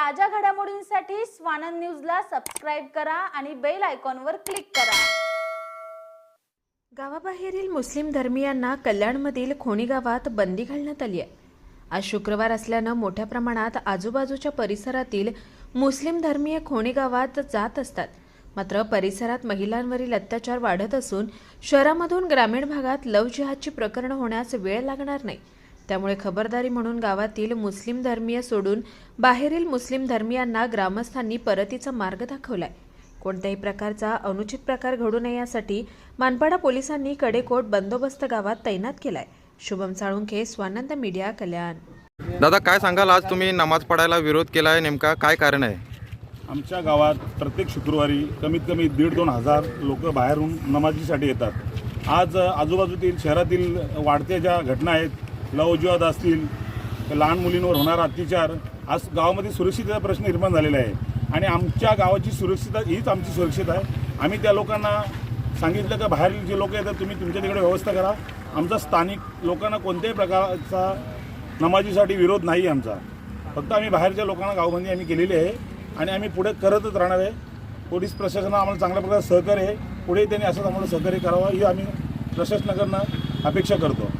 ताज्या घडामोडींसाठी स्वानंद न्यूजला सबस्क्राईब करा आणि बेल आयकॉनवर क्लिक करा. गावाबाहेरील मुस्लिम धर्मियांना कल्याणमधील खोणी गावात बंदी घालण्यात आली आहे. आज शुक्रवार असल्यानं मोठ्या प्रमाणात आजूबाजूच्या परिसरातील मुस्लिम धर्मीय खोणी गावात जात असतात. मात्र परिसरात महिलांवरील अत्याचार वाढत असून शहरामधून ग्रामीण भागात लव जिहादची प्रकरणं होण्यास वेळ लागणार नाही. त्यामुळे खबरदारी म्हणून गावातील मुस्लिम धर्मीय सोडून बाहेरील मुस्लिम धर्मियांना ग्रामस्थांनी परतीचा मार्ग दाखवलाय. कोणत्याही प्रकारचा अनुचित प्रकार घडू नये यासाठी मानपाडा पोलिसांनी कडेकोट बंदोबस्त गावात तैनात केलाय. शुभम साळुंखे स्वानंद मीडिया कल्याण. दादा काय सांगाल? आज तुम्ही नमाज पडायला विरोध केला आहे नेमका? काय कारण आहे? आमच्या गावात प्रत्येक शुक्रवारी कमीत कमी दीड दोन हजार लोक बाहेरून नमाजीसाठी येतात. आज आजूबाजूतील शहरातील वाढत्या ज्या घटना आहेत लवजुवाद असतील लहान मुलींवर होणारा अत्याचार आज गावामध्ये सुरक्षिततेचा प्रश्न निर्माण झालेला आहे. आणि आमच्या गावाची सुरक्षितता हीच आमची सुरक्षित आहे. आम्ही त्या लोकांना सांगितलं का बाहेरील जे लोक येतात तुम्ही तुमच्या तिकडे व्यवस्था करा. आमचा स्थानिक लोकांना कोणत्याही प्रकारचा नमाजीसाठी विरोध नाही आमचा. फक्त आम्ही बाहेरच्या लोकांना गावबंदी आम्ही केलेली आहे. आणि आम्ही पुढे करतच राहणार आहे. पोलीस प्रशासनानं आम्हाला चांगल्या प्रकारे सहकार्य आहे. पुढे त्यांनी असंच आम्हाला सहकार्य करावं ही आम्ही प्रशासनाकडनं अपेक्षा करतो.